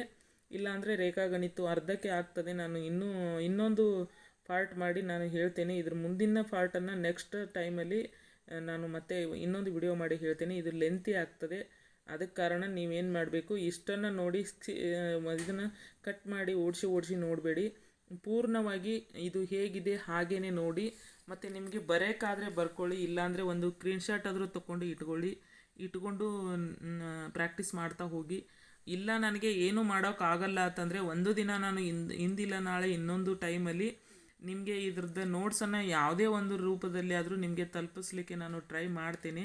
ಇಲ್ಲಾಂದರೆ ರೇಖಾಗಣಿತ ಅರ್ಧಕ್ಕೆ ಆಗ್ತದೆ. ನಾನು ಇನ್ನೂ, ಇನ್ನೊಂದು ಪಾರ್ಟ್ ಮಾಡಿ ನಾನು ಹೇಳ್ತೇನೆ. ಇದ್ರ ಮುಂದಿನ ಪಾರ್ಟನ್ನು ನೆಕ್ಸ್ಟ್ ಟೈಮಲ್ಲಿ ನಾನು ಮತ್ತೆ ಇನ್ನೊಂದು ವಿಡಿಯೋ ಮಾಡಿ ಹೇಳ್ತೀನಿ. ಇದು ಲೆಂತಿ ಆಗ್ತದೆ. ಅದಕ್ಕೆ ಕಾರಣ ನೀವೇನು ಮಾಡಬೇಕು, ಇಷ್ಟನ್ನು ನೋಡಿ ಇದನ್ನು ಕಟ್ ಮಾಡಿ, ಓಡಿಸಿ ಓಡಿಸಿ ನೋಡಬೇಡಿ. ಪೂರ್ಣವಾಗಿ ಇದು ಹೇಗಿದೆ ಹಾಗೇ ನೋಡಿ. ಮತ್ತು ನಿಮಗೆ ಬರೆಯೋಕ್ಕಾದರೆ ಬರ್ಕೊಳ್ಳಿ, ಇಲ್ಲಾಂದರೆ ಒಂದು ಸ್ಕ್ರೀನ್ಶಾಟ್ ಆದರೂ ತೊಗೊಂಡು ಇಟ್ಕೊಳ್ಳಿ. ಇಟ್ಕೊಂಡು ಪ್ರಾಕ್ಟೀಸ್ ಮಾಡ್ತಾ ಹೋಗಿ. ಇಲ್ಲ, ನನಗೆ ಏನು ಮಾಡೋಕ್ಕಾಗಲ್ಲ ಅಂತಂದರೆ, ಒಂದು ದಿನ ನಾನು ಹಿಂದಿಲ್ಲ, ನಾಳೆ ಇನ್ನೊಂದು ಟೈಮಲ್ಲಿ ನಿಮಗೆ ಇದ್ರದ್ದು ನೋಟ್ಸನ್ನು ಯಾವುದೇ ಒಂದು ರೂಪದಲ್ಲಿ ಆದರೂ ನಿಮಗೆ ತಲುಪಿಸ್ಲಿಕ್ಕೆ ನಾನು ಟ್ರೈ ಮಾಡ್ತೇನೆ.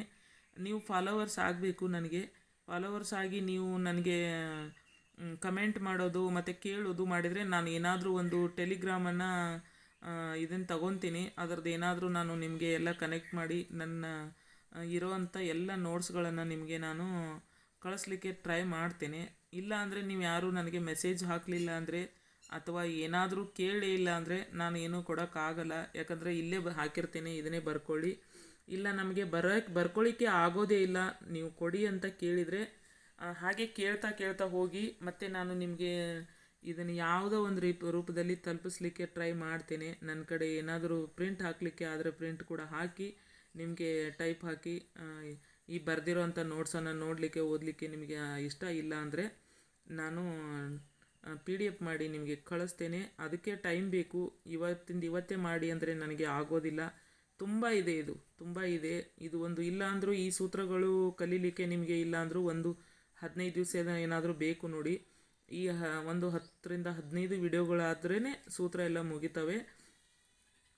ನೀವು ಫಾಲೋವರ್ಸ್ ಆಗಬೇಕು ನನಗೆ. ಫಾಲೋವರ್ಸ್ ಆಗಿ ನೀವು ನನಗೆ ಕಮೆಂಟ್ ಮಾಡೋದು ಮತ್ತು ಕೇಳೋದು ಮಾಡಿದರೆ ನಾನು ಏನಾದರೂ ಒಂದು ಟೆಲಿಗ್ರಾಮನ್ನು ಇದನ್ನು ತಗೊತೀನಿ. ಅದರದ್ದು ಏನಾದರೂ ನಾನು ನಿಮಗೆ ಎಲ್ಲ ಕನೆಕ್ಟ್ ಮಾಡಿ ನನ್ನ ಇರೋವಂಥ ಎಲ್ಲ ನೋಟ್ಸ್ಗಳನ್ನು ನಿಮಗೆ ನಾನು ಕಳಿಸ್ಲಿಕ್ಕೆ ಟ್ರೈ ಮಾಡ್ತೇನೆ. ಇಲ್ಲ ಅಂದರೆ ನೀವು ಯಾರೂ ನನಗೆ ಮೆಸೇಜ್ ಹಾಕಲಿಲ್ಲ ಅಂದರೆ ಅಥವಾ ಏನಾದರೂ ಕೇಳಿ ಇಲ್ಲ ಅಂದರೆ ನಾನು ಏನೂ ಕೊಡೋಕ್ಕಾಗಲ್ಲ. ಯಾಕಂದರೆ ಇಲ್ಲೇ ಬ ಹಾಕಿರ್ತೇನೆ, ಇದನ್ನೇ ಬರ್ಕೊಳ್ಳಿ. ಇಲ್ಲ, ನಮಗೆ ಬರೋಕ್ಕೆ ಬರ್ಕೊಳ್ಳಿಕ್ಕೆ ಆಗೋದೇ ಇಲ್ಲ. ನೀವು ಕೊಡಿ ಅಂತ ಕೇಳಿದರೆ ಹಾಗೆ ಕೇಳ್ತಾ ಕೇಳ್ತಾ ಹೋಗಿ ಮತ್ತೆ ನಾನು ನಿಮಗೆ ಇದನ್ನು ಯಾವುದೋ ಒಂದು ರೀಪ್, ರೂಪದಲ್ಲಿ ತಲುಪಿಸ್ಲಿಕ್ಕೆ ಟ್ರೈ ಮಾಡ್ತೇನೆ. ನನ್ನ ಕಡೆ ಏನಾದರೂ ಪ್ರಿಂಟ್ ಹಾಕಲಿಕ್ಕೆ ಆದರೆ ಪ್ರಿಂಟ್ ಕೂಡ ಹಾಕಿ, ನಿಮಗೆ ಟೈಪ್ ಹಾಕಿ ಈ ಬರೆದಿರೋಂಥ ನೋಟ್ಸನ್ನು ನೋಡಲಿಕ್ಕೆ, ಓದಲಿಕ್ಕೆ ನಿಮಗೆ ಇಷ್ಟ ಇಲ್ಲ ಅಂದರೆ ನಾನು ಪಿ ಡಿ ಎಫ್ ಮಾಡಿ ನಿಮಗೆ ಕಳಿಸ್ತೇನೆ. ಅದಕ್ಕೆ ಟೈಮ್ ಬೇಕು. ಇವತ್ತಿಂದ ಇವತ್ತೇ ಮಾಡಿ ಅಂದರೆ ನನಗೆ ಆಗೋದಿಲ್ಲ. ತುಂಬ ಇದೆ ಇದು. ತುಂಬ ಇದೆ. ಇದು ಒಂದು ಇಲ್ಲ ಅಂದರೂ ಈ ಸೂತ್ರಗಳು ಕಲೀಲಿಕ್ಕೆ ನಿಮಗೆ ಇಲ್ಲ ಅಂದರೂ ಒಂದು ಹದಿನೈದು ದಿವಸ ಏನಾದರೂ ಬೇಕು ನೋಡಿ. ಈ ಹ, ಒಂದು ಹತ್ತರಿಂದ ಹದಿನೈದು ವಿಡಿಯೋಗಳಾದ್ರೇ ಸೂತ್ರ ಎಲ್ಲ ಮುಗಿತವೆ.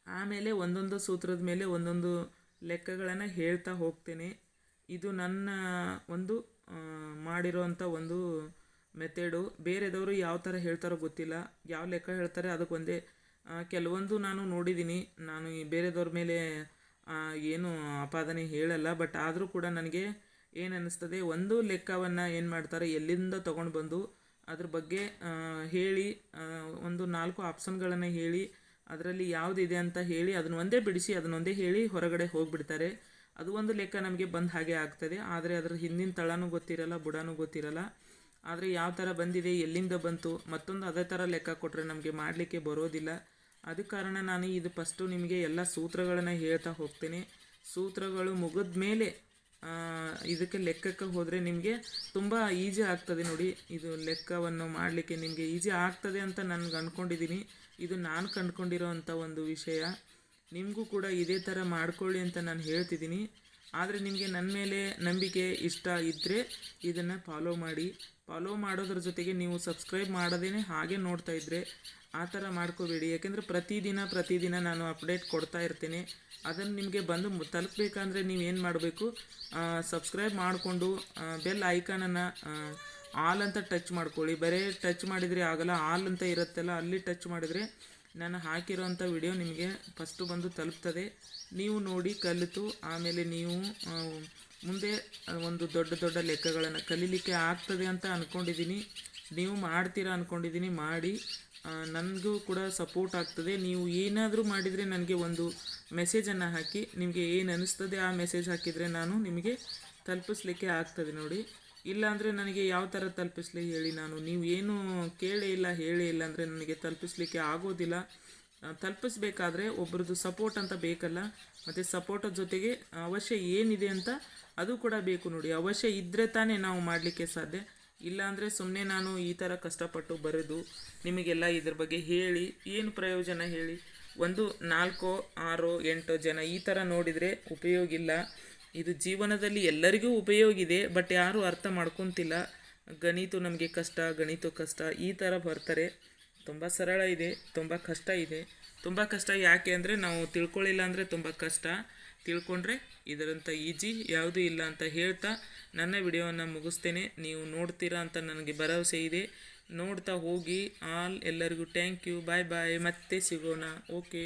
ಆಮೇಲೆ ಒಂದೊಂದು ಸೂತ್ರದ ಮೇಲೆ ಒಂದೊಂದು ಲೆಕ್ಕಗಳನ್ನು ಹೇಳ್ತಾ ಹೋಗ್ತೇನೆ. ಇದು ನನ್ನ ಒಂದು ಮಾಡಿರೋ ಒಂದು ಮೆಥಡು, ಬೇರೆದವರು ಯಾವ ಥರ ಹೇಳ್ತಾರೋ ಗೊತ್ತಿಲ್ಲ. ಯಾವ ಲೆಕ್ಕ ಹೇಳ್ತಾರೆ ಅದಕ್ಕೊಂದೇ ಕೆಲವೊಂದು ನಾನು ನೋಡಿದ್ದೀನಿ ನಾನು ಈ ಬೇರೆದವ್ರ ಮೇಲೆ ಏನು ಆಪಾದನೆ ಹೇಳಲ್ಲ. ಬಟ್ ಆದರೂ ಕೂಡ ನನಗೆ ಏನು ಅನ್ನಿಸ್ತದೆ ಒಂದು ಲೆಕ್ಕವನ್ನು ಏನು ಮಾಡ್ತಾರೆ, ಎಲ್ಲಿಂದ ತೊಗೊಂಡು ಬಂದು ಅದ್ರ ಬಗ್ಗೆ ಹೇಳಿ ಒಂದು ನಾಲ್ಕು ಆಪ್ಷನ್ಗಳನ್ನು ಹೇಳಿ, ಅದರಲ್ಲಿ ಯಾವುದಿದೆ ಅಂತ ಹೇಳಿ ಅದನ್ನ ಒಂದೇ ಬಿಡಿಸಿ ಅದನ್ನೊಂದೇ ಹೇಳಿ ಹೊರಗಡೆ ಹೋಗಿಬಿಡ್ತಾರೆ. ಅದು ಒಂದು ಲೆಕ್ಕ ನಮಗೆ ಬಂದ ಹಾಗೆ ಆಗ್ತದೆ. ಆದರೆ ಅದರ ಹಿಂದಿನ ತಳನೂ ಗೊತ್ತಿರಲ್ಲ, ಬುಡನೂ ಗೊತ್ತಿರಲ್ಲ. ಆದರೆ ಯಾವ ಥರ ಬಂದಿದೆ, ಎಲ್ಲಿಂದ ಬಂತು, ಮತ್ತೊಂದು ಅದೇ ಥರ ಲೆಕ್ಕ ಕೊಟ್ಟರೆ ನಮಗೆ ಮಾಡಲಿಕ್ಕೆ ಬರೋದಿಲ್ಲ. ಅದು ಕಾರಣ ನಾನು ಇದು ಫಸ್ಟು ನಿಮಗೆ ಎಲ್ಲ ಸೂತ್ರಗಳನ್ನು ಹೇಳ್ತಾ ಹೋಗ್ತೇನೆ. ಸೂತ್ರಗಳು ಮುಗಿದ ಮೇಲೆ ಇದಕ್ಕೆ ಲೆಕ್ಕಕ್ಕೆ ಹೋದರೆ ನಿಮಗೆ ತುಂಬ ಈಜಿ ಆಗ್ತದೆ ನೋಡಿ. ಇದು ಲೆಕ್ಕವನ್ನು ಮಾಡಲಿಕ್ಕೆ ನಿಮಗೆ ಈಜಿ ಆಗ್ತದೆ ಅಂತ ನನಗೆ ಅಂದ್ಕೊಂಡಿದ್ದೀನಿ ಇದು ನಾನು ಕಂಡುಕೊಂಡಿರೋವಂಥ ಒಂದು ವಿಷಯ. ನಿಮಗೂ ಕೂಡ ಇದೇ ಥರ ಮಾಡ್ಕೊಳ್ಳಿ ಅಂತ ನಾನು ಹೇಳ್ತಿದ್ದೀನಿ ಆದರೆ ನಿಮಗೆ ನನ್ನ ಮೇಲೆ ನಂಬಿಕೆ, ಇಷ್ಟ ಇದ್ದರೆ ಇದನ್ನು ಫಾಲೋ ಮಾಡಿ. ಫಾಲೋ ಮಾಡೋದ್ರ ಜೊತೆಗೆ ನೀವು ಸಬ್ಸ್ಕ್ರೈಬ್ ಮಾಡೋದೇ ಹಾಗೆ ನೋಡ್ತಾ ಇದ್ದರೆ ಆ ಥರ ಮಾಡ್ಕೋಬೇಡಿ. ಯಾಕೆಂದರೆ ಪ್ರತಿದಿನ ಪ್ರತಿದಿನ ನಾನು ಅಪ್ಡೇಟ್ ಕೊಡ್ತಾ ಇರ್ತೀನಿ. ಅದನ್ನು ನಿಮಗೆ ಬಂದು ತಲುಪಬೇಕಂದ್ರೆ ನೀವೇನು ಮಾಡಬೇಕು? ಸಬ್ಸ್ಕ್ರೈಬ್ ಮಾಡಿಕೊಂಡು ಬೆಲ್ ಐಕಾನನ್ನು ಆಲ್ ಅಂತ ಟಚ್ ಮಾಡ್ಕೊಳ್ಳಿ. ಬರೀ ಟಚ್ ಮಾಡಿದರೆ ಆಗಲ್ಲ, ಆಲ್ ಅಂತ ಇರುತ್ತಲ್ಲ, ಅಲ್ಲಿ ಟಚ್ ಮಾಡಿದರೆ ನಾನು ಹಾಕಿರೋಂಥ ವಿಡಿಯೋ ನಿಮಗೆ ಫಸ್ಟು ಬಂದು ತಲುಪ್ತದೆ. ನೀವು ನೋಡಿ ಕಲಿತು, ಆಮೇಲೆ ನೀವು ಮುಂದೆ ಒಂದು ದೊಡ್ಡ ದೊಡ್ಡ ಲೆಕ್ಕಗಳನ್ನು ಕಲೀಲಿಕ್ಕೆ ಆಗ್ತದೆ ಅಂತ ಅಂದ್ಕೊಂಡಿದ್ದೀನಿ ನೀವು ಮಾಡ್ತೀರಾ ಅಂದ್ಕೊಂಡಿದ್ದೀನಿ ಮಾಡಿ. ನನಗೂ ಕೂಡ ಸಪೋರ್ಟ್ ಆಗ್ತದೆ. ನೀವು ಏನಾದರೂ ಮಾಡಿದರೆ ನನಗೆ ಒಂದು ಮೆಸೇಜನ್ನು ಹಾಕಿ, ನಿಮಗೆ ಏನು ಅನ್ನಿಸ್ತದೆ ಆ ಮೆಸೇಜ್ ಹಾಕಿದರೆ ನಾನು ನಿಮಗೆ ತಲುಪಿಸ್ಲಿಕ್ಕೆ ಆಗ್ತದೆ ನೋಡಿ. ಇಲ್ಲಾಂದರೆ ನನಗೆ ಯಾವ ಥರ ತಲುಪಿಸ್ಲಿ ಹೇಳಿ ನಾನು. ನೀವು ಏನು ಕೇಳೇ ಇಲ್ಲ, ಹೇಳೇ ಇಲ್ಲ ಅಂದರೆ ನನಗೆ ತಲುಪಿಸ್ಲಿಕ್ಕೆ ಆಗೋದಿಲ್ಲ. ತಲುಪಿಸ್ಬೇಕಾದ್ರೆ ಒಬ್ರದ್ದು ಸಪೋರ್ಟ್ ಅಂತ ಬೇಕಲ್ಲ. ಮತ್ತು ಸಪೋರ್ಟ್ ಜೊತೆಗೆ ಅವಶ್ಯ ಏನಿದೆ ಅಂತ ಅದು ಕೂಡ ಬೇಕು ನೋಡಿ. ಅವಶ್ಯ ಇದ್ದರೆ ತಾನೇ ನಾವು ಮಾಡಲಿಕ್ಕೆ ಸಾಧ್ಯ. ಇಲ್ಲಾಂದರೆ ಸುಮ್ಮನೆ ನಾನು ಈ ಥರ ಕಷ್ಟಪಟ್ಟು ಬರೆದು ನಿಮಗೆಲ್ಲ ಇದ್ರ ಬಗ್ಗೆ ಹೇಳಿ, ಏನು ಪ್ರಯೋಜನ ಹೇಳಿ. ಒಂದು ನಾಲ್ಕೋ, ಆರೋ, ಎಂಟು ಜನ ಈ ಥರ ನೋಡಿದರೆ ಉಪಯೋಗ ಇಲ್ಲ. ಇದು ಜೀವನದಲ್ಲಿ ಎಲ್ಲರಿಗೂ ಉಪಯೋಗ ಇದೆ, ಬಟ್ ಯಾರೂ ಅರ್ಥ ಮಾಡ್ಕೊತಿಲ್ಲ. ಗಣಿತ ನಮಗೆ ಕಷ್ಟ, ಗಣಿತ ಕಷ್ಟ, ಈ ಥರ ಬರ್ತಾರೆ. ತುಂಬ ಸರಳ ಇದೆ, ತುಂಬ ಕಷ್ಟ ಇದೆ. ತುಂಬ ಕಷ್ಟ ಯಾಕೆ ಅಂದರೆ ನಾವು ತಿಳ್ಕೊಳ್ಳಿಲ್ಲ ಅಂದರೆ ತುಂಬ ಕಷ್ಟ. ತಿಳ್ಕೊಂಡ್ರೆ ಇದರಂಥ ಈಜಿ, ಯಾವುದೂ ಇಲ್ಲ ಅಂತ ಹೇಳ್ತಾ ನನ್ನ ವಿಡಿಯೋವನ್ನು ಮುಗಿಸ್ತೇನೆ. ನೀವು ನೋಡ್ತೀರಾ ಅಂತ ನನಗೆ ಭರವಸೆ ಇದೆ. ನೋಡ್ತಾ ಹೋಗಿ. ಆಲ್ ಎಲ್ಲರಿಗೂ ಥ್ಯಾಂಕ್ ಯು ಬಾಯ್ ಬಾಯ್ ಮತ್ತೆ ಸಿಗೋಣ. ಓಕೆ